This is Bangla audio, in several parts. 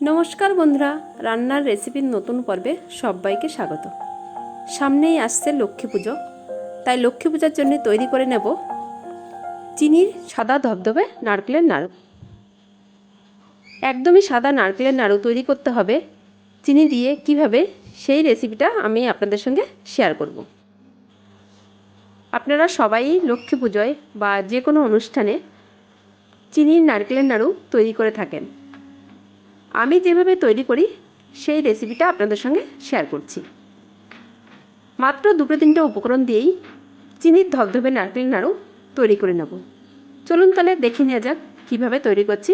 নমস্কার বন্ধুরা, রান্নার রেসিপির নতুন পর্বে সবাইকে স্বাগত। সামনেই আসছে লক্ষ্মী পুজো, তাই লক্ষ্মী পূজার জন্য তৈরি করে নেব চিনির সাদা ধবধবে নারকেলের নাড়ু। একদমই সাদা নারকেলের নাড়ু তৈরি করতে হবে। চিনি দিয়ে কীভাবে সেই রেসিপিটা আমি আপনাদের সঙ্গে শেয়ার করব। আপনারা সবাই লক্ষ্মী পুজোয় বা যে কোনো অনুষ্ঠানে চিনির নারকেলের নাড়ু তৈরি করে থাকেন। আমি যেভাবে তৈরি করি, সেই রেসিপিটা আপনাদের সঙ্গে শেয়ার করছি। মাত্র দুটো তিনটে উপকরণ দিয়েই চিনির ধবধবে নারকেল নাড়ু তৈরি করে নেব। চলুন তাহলে দেখে নেওয়া যাক কীভাবে তৈরি করছি।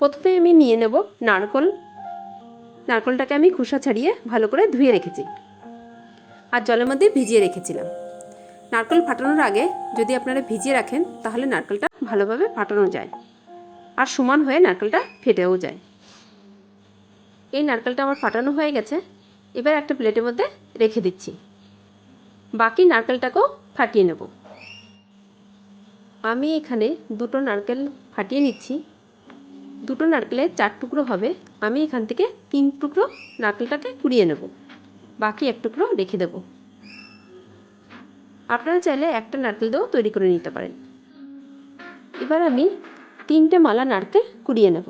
প্রথমে আমি নিয়ে নেব নারকল। নারকলটাকে আমি খোসা ছাড়িয়ে ভালো করে ধুয়ে রেখেছি আর জলের মধ্যে ভিজিয়ে রেখেছিলাম। নারকেল ফাটানোর আগে যদি আপনারা ভিজিয়ে রাখেন, তাহলে নারকেলটা ভালোভাবে ফাটানো যায়। আর সমান হয়ে নারকেলটা ফেটেও যায়। এই নারকেলটা আমার ফাটানো হয়ে গেছে। এবার একটা প্লেটের মধ্যে রেখে দিচ্ছি। বাকি নারকেলটাকেও ফাটিয়ে নেব। আমি এখানে দুটো নারকেল ফাটিয়ে নিচ্ছি। দুটো নারকেলের চার টুকরো হবে। আমি এখান থেকে তিন টুকরো নারকেলটাকে কুড়িয়ে নেব। বাকি এক টুকরো রেখে দেব। আপনারা চাইলে একটা নারকেল দিয়েও তৈরি করে নিতে পারেন। এবার আমি তিনটে মালা নারকেল কুড়িয়ে নেব।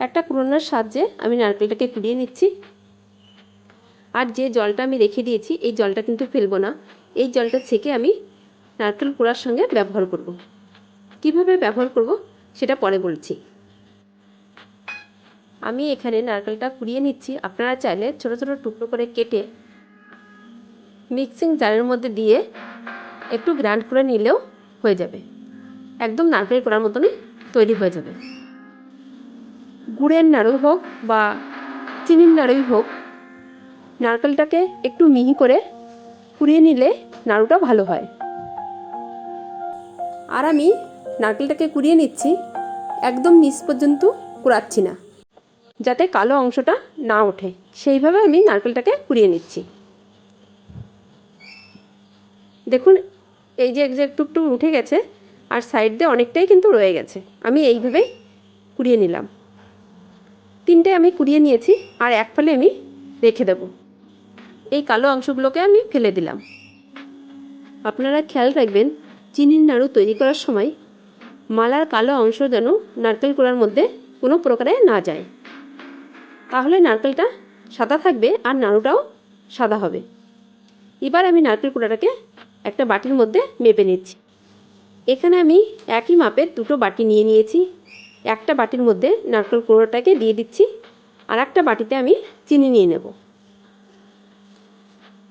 একটা কুড়োনোর সাহায্যে আমি নারকেলটাকে কুড়িয়ে নিচ্ছি। আর যে জলটা আমি রেখে দিয়েছি, এই জলটা কিন্তু ফেলব না। এই জলটা ছেঁকে আমি নারকেল কুড়ার সঙ্গে ব্যবহার করব। কীভাবে ব্যবহার করব সেটা পরে বলছি। আমি এখানে নারকেলটা কুড়িয়ে নিচ্ছি। আপনারা চাইলে ছোট ছোট টুকরো করে কেটে মিক্সিং জারের মধ্যে দিয়ে একটু গ্রাইন্ড করে নিলেও হয়ে যাবে। একদম নারকেল করার মতনই তৈরি হয়ে যাবে। গুড়ের নাড়ু হোক বা চিনির নাড়ুই হোক, নারকেলটাকে একটু মিহি করে কুড়িয়ে নিলে নাড়ুটা ভালো হয়। আর আমি নারকেলটাকে কুড়িয়ে নিচ্ছি, একদম নিচ পর্যন্ত কুড়াচ্ছি না, যাতে কালো অংশটা না ওঠে। সেইভাবে আমি নারকেলটাকে কুড়িয়ে নিচ্ছি। দেখুন, এই যে একটু একটু উঠে গেছে আর সাইড দিয়ে অনেকটাই কিন্তু রয়ে গেছে। আমি এইভাবেই কুড়িয়ে নিলাম। তিনটে আমি কুড়িয়ে নিয়েছি আর এক ফালে আমি রেখে দেব। এই কালো অংশগুলোকে আমি ফেলে দিলাম। আপনারা খেয়াল রাখবেন, চিনির নাড়ু তৈরি করার সময় মালার কালো অংশ যেন নারকেল কোড়ার মধ্যে কোনো প্রকারে না যায়। তাহলে নারকেলটা সাদা থাকবে আর নাড়ুটাও সাদা হবে। এবার আমি নারকেল কোড়াটাকে একটা বাটির মধ্যে মেপে নিচ্ছি। এখানে আমি একই মাপের দুটো বাটি নিয়ে নিয়েছি। একটা বাটির মধ্যে নারকেল কুড়োটাকে দিয়ে দিচ্ছি, আর একটা বাটিতে আমি চিনি নিয়ে নেব।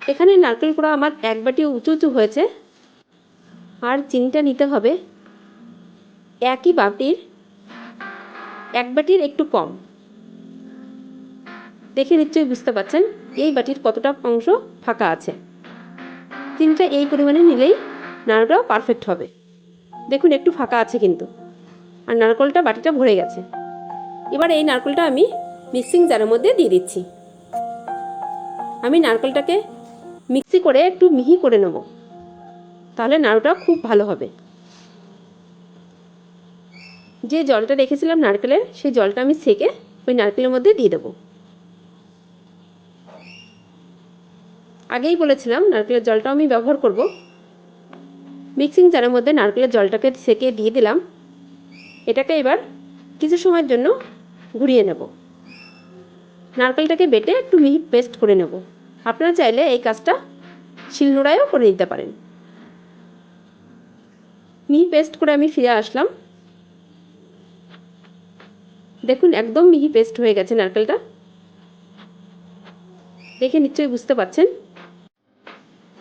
এখানে নারকেল কুড়া আমার এক বাটি উঁচু উঁচু হয়েছে, আর চিনিটা নিতে হবে একই বাটির, এক বাটির একটু কম। দেখে নিশ্চয়ই বুঝতে পারছেন এই বাটির কতটা অংশ ফাঁকা আছে। চিনিটা এই পরিমাণে নিলেই নাড়ুটাও পারফেক্ট হবে। দেখুন, একটু ফাঁকা আছে কিন্তু। আর নারকলটা বাটিটা ভরে গেছে। এবার এই নারকলটা আমি মিক্সিং জারের মধ্যে দিয়ে দিচ্ছি। আমি নারকলটাকে মিক্সি করে একটু মিহি করে নেব। তাহলে নাড়ুটা খুব ভালো হবে। যে জলটা রেখেছিলাম নারকেলের, সেই জলটা আমি সেকে ওই নারকেলের মধ্যে দিয়ে দেবো। আগেই বলেছিলাম, নারকেলের জলটাও আমি ব্যবহার করব। মিক্সিং জারের মধ্যে নারকেলের জলটাকে সেকে দিয়ে দিলাম। এটাকে এবার কিছু সময়ের জন্য ঘুরিয়ে নেব। নারকেলটাকে বেটে একটু মিহি পেস্ট করে নেব। আপনারা চাইলে এই কাজটা শিলনোড়ায়ও করে নিতে পারেন। মিহি পেস্ট করে আমি ফিরে আসলাম। দেখুন, একদম মিহি পেস্ট হয়ে গেছে নারকেলটা। দেখে নিশ্চয়ই বুঝতে পারছেন।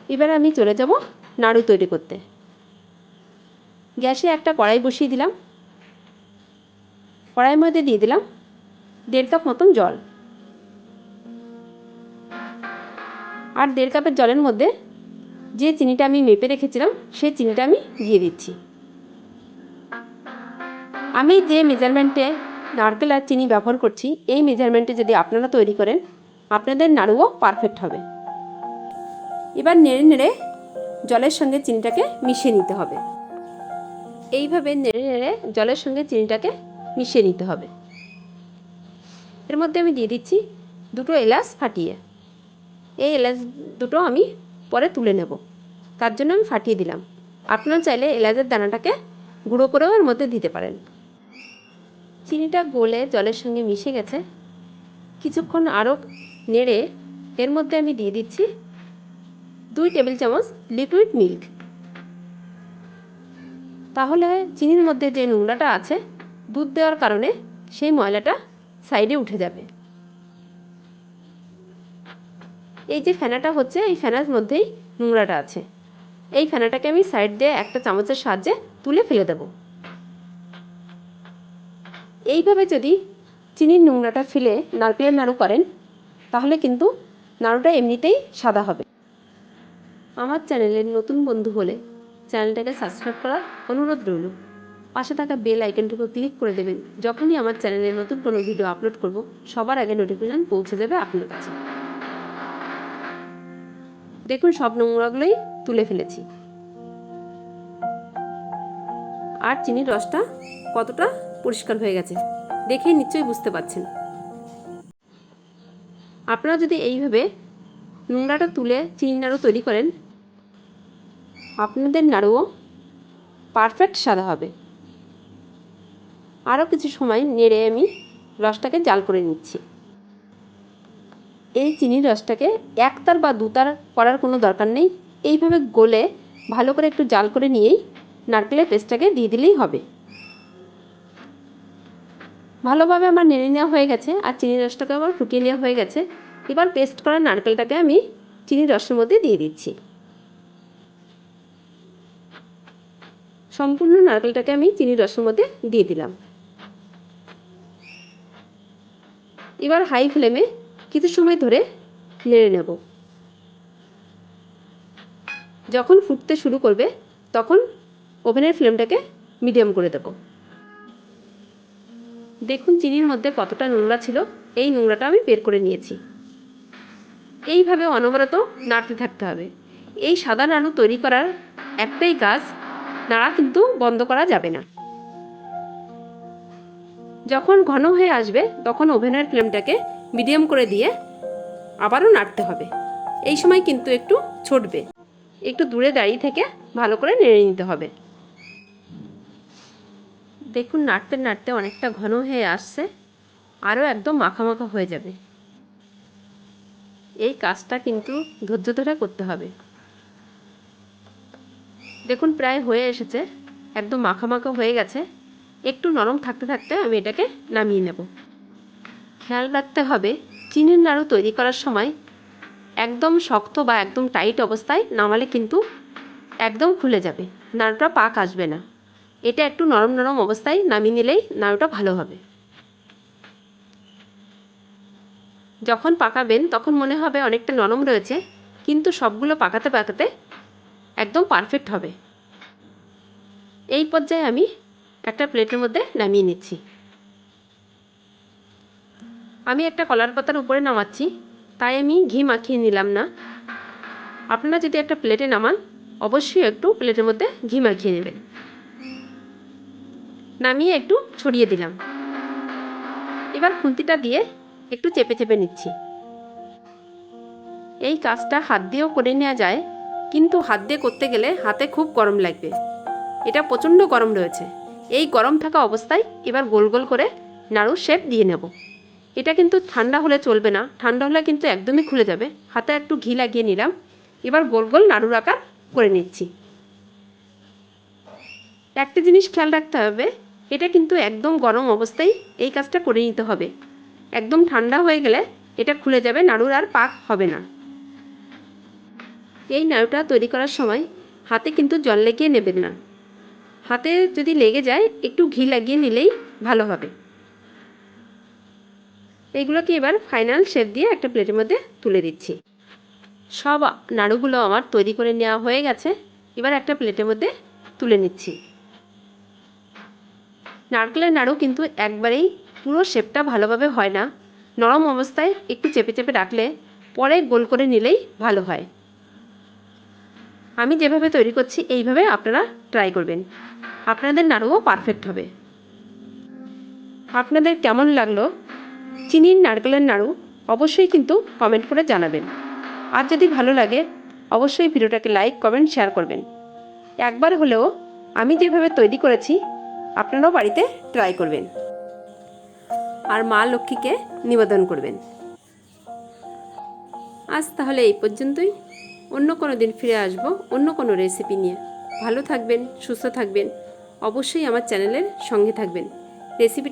এবার আমি চলে যাব নাড়ু তৈরি করতে। গ্যাসে একটা কড়াই বসিয়ে দিলাম। কড়াইয়ের মধ্যে দিয়ে দিলাম দেড় কাপ মতন জল। আর দেড় কাপের জলের মধ্যে যে চিনিটা আমি মেপে রেখেছিলাম, সেই চিনিটা আমি দিয়ে দিচ্ছি। আমি যে মেজারমেন্টে নারকেল আর চিনি ব্যবহার করছি, এই মেজারমেন্টে যদি আপনারা তৈরি করেন, আপনাদের নাড়ুও পারফেক্ট হবে। এবার নেড়ে নেড়ে জলের সঙ্গে চিনিটাকে মিশিয়ে নিতে হবে। এইভাবে নেড়ে নেড়ে জলের সঙ্গে চিনিটাকে মিশিয়ে নিতে হবে। এর মধ্যে আমি দিয়ে দিচ্ছি দুটো এলাচ ফাটিয়ে। এই এলাচ দুটো আমি পরে তুলে নেব। তার জন্য আমি ফাটিয়ে দিলাম। আপনারা চাইলে এলাচের দানাটাকে গুঁড়ো করেও এর মধ্যে দিতে পারেন। চিনিটা গলে জলের সঙ্গে মিশে গেছে। কিছুক্ষণ আরও নেড়ে এর মধ্যে আমি দিয়ে দিচ্ছি দুই টেবিল চামচ লিকুইড মিল্ক। তাহলে চিনির মধ্যে যে নোংরাটা আছে, দুধ দেওয়ার কারণে সেই ময়লাটা সাইডে উঠে যাবে। এই যে ফেনাটা হচ্ছে, এই ফেনার মধ্যেই নোংরাটা আছে। এই ফেনাটাকে আমি সাইড দিয়ে একটা চামচের সাহায্যে তুলে ফেলে দেব। এইভাবে যদি চিনির নোংরাটা ফেলে নারকেলের নাড়ু করেন, তাহলে কিন্তু নাড়ুটা এমনিতেই সাদা হবে। আমার চ্যানেলের নতুন বন্ধু হলে চ্যানেলটাকে সাবস্ক্রাইব করার অনুরোধ রইল। পাশে থাকা বেল আইকনটুকু ক্লিক করে দেবেন। যখনই আমার চ্যানেলে নতুন কোনো ভিডিও আপলোড করব, সবার আগে নোটিফিকেশান পৌঁছে যাবে আপনার কাছে। দেখুন, সব নোংরাগুলোই তুলে ফেলেছি। আর চিনির রসটা কতটা পরিষ্কার হয়ে গেছে, দেখেই নিশ্চয়ই বুঝতে পারছেন। আপনারা যদি এইভাবে নোংরাটা তুলে চিনি নাড়ু তৈরি করেন আপনাদের নাড়ুও। পারফেক্ট সাদা হবে। আরও কিছু সময় নেড়ে আমি রসটাকে জাল করে নিচ্ছি। এই চিনির রসটাকে একতার বা দুতার করার কোনো দরকার নেই। এইভাবে গলে ভালো করে একটু জাল করে নিয়েই নারকেলের পেস্টটাকে দিয়ে দিলেই হবে। ভালোভাবে আমার নেড়ে নেওয়া হয়ে গেছে আর চিনির রসটাকে আমার ফুটিয়ে নেওয়া হয়ে গেছে। এবার পেস্ট করা নারকেলটাকে আমি চিনির রসের মধ্যে দিয়ে দিচ্ছি। সম্পূর্ণ নারকেলটাকে আমি চিনির রসের মধ্যে দিয়ে দিলাম। এবার হাই ফ্লেমে কিছু সময় ধরে নেড়ে নেব। যখন ফুটতে শুরু করবে, তখন ওভেনের ফ্লেমটাকে মিডিয়াম করে দেব। দেখুন চিনির মধ্যে কতটা নোংরা ছিল, এই নোংরাটা আমি বের করে নিয়েছি। এইভাবে অনবরত নাড়তে থাকতে হবে। এই সাদা নাড়ু তৈরি করার একটাই কাজ নাড়া কিন্তু বন্ধ করা যাবে না। যখন ঘন হয়ে আসবে, তখন ওভেনের ফ্লেমটাকে মিডিয়াম করে দিয়ে আবারও নাড়তে হবে। এই সময় কিন্তু একটু ছুটবে। একটু দূরে দাঁড়িয়ে থেকে ভালো করে নেড়ে নিতে হবে। দেখুন, নাড়তে নাড়তে অনেকটা ঘন হয়ে আসছে। আরও একদম মাখা মাখা হয়ে যাবে। এই কাজটা কিন্তু ধৈর্য ধরে করতে হবে। দেখুন, প্রায় হয়ে এসেছে। একদম মাখা মাখা হয়ে গেছে। একটু নরম থাকতে থাকতে আমি এটাকে নামিয়ে নেব। খেয়াল রাখতে হবে, চিনির নাড়ু তৈরি করার সময় একদম শক্ত বা একদম টাইট অবস্থায় নামালে কিন্তু একদম খুলে যাবে। নাড়ুটা পাক আসবে না। এটা একটু নরম নরম অবস্থায় নামিয়ে নিলেই নাড়ুটা ভালো হবে। যখন পাকাবেন, তখন মনে হবে অনেকটা নরম রয়েছে, কিন্তু সবগুলো পাকাতে পাকাতে একদম পারফেক্ট হবে। এই পর্যায়ে আমি একটা প্লেটের মধ্যে নামিয়ে নিচ্ছি। আমি একটা কলার পাতার উপরে নামাচ্ছি, তাই আমি ঘি মাখিয়ে নিলাম না। আপনারা যদি একটা প্লেটে নামান, অবশ্যই একটু প্লেটের মধ্যে ঘি মাখিয়ে নেবেন। নামিয়ে একটু ছড়িয়ে দিলাম। এবার খুন্তিটা দিয়ে একটু চেপে চেপে নিচ্ছি। এই কাজটা হাত দিয়েও করে নেওয়া যায়। কিন্তু হাত দিয়ে করতে গেলে হাতে খুব গরম লাগবে। এটা প্রচণ্ড গরম রয়েছে। এই গরম থাকা অবস্থায় এবার গোল গোল করে নাড়ু শেপ দিয়ে নেব। এটা কিন্তু ঠান্ডা হলে চলবে না। ঠান্ডা হলে কিন্তু একদমই খুলে যাবে। হাতে একটু ঘি লাগিয়ে নিলাম। এবার গোল গোল নাড়ুর আকার করে নিচ্ছি। একটা জিনিস খেয়াল রাখতে হবে, এটা কিন্তু একদম গরম অবস্থায় এই কাজটা করে নিতে হবে। একদম ঠান্ডা হয়ে গেলে এটা খুলে যাবে, নাড়ুর আর পাক হবে না। এই নাড়ুটা তৈরি করার সময় হাতে কিন্তু জল লেগে নেবেন না। হাতে যদি লেগে যায়, একটু ঘি লাগিয়ে নিলেই ভালো হবে। এইগুলোকে এবার ফাইনাল শেপ দিয়ে একটা প্লেটের মধ্যে তুলে দিচ্ছি। সব নাড়ুগুলো আমার তৈরি করে নেওয়া হয়ে গেছে। এবার একটা প্লেটের মধ্যে তুলে নিচ্ছি। নারকেলের নাড়ু কিন্তু একবারেই পুরো শেপটা ভালোভাবে হয় না। নরম অবস্থায় একটু চেপে চেপে রাখলে পরে গোল করে নিলেই ভালো হয়। আমি যেভাবে তৈরি করছি, এইভাবে আপনারা ট্রাই করবেন। আপনাদের নাড়ুও পারফেক্ট হবে। আপনাদের কেমন লাগল, চিনির নারকেলের নাড়ু অবশ্যই কিন্তু কমেন্ট করে জানাবেন। আর যদি ভালো লাগে, অবশ্যই ভিডিওটাকে লাইক কমেন্ট শেয়ার করবেন। একবার হলেও আমি যেভাবে তৈরি করেছি, আপনারাও বাড়িতে ট্রাই করবেন। আর মা লক্ষ্মীকে নিবেদন করবেন। আজ তাহলে এই পর্যন্তই। অন্য কোনো দিন ফিরে আসব, অন্য কোনো রেসিপি নিয়ে। ভালো থাকবেন, সুস্থ থাকবেন। অবশ্যই আমার চ্যানেলের সঙ্গে থাকবেন। রেসিপিটা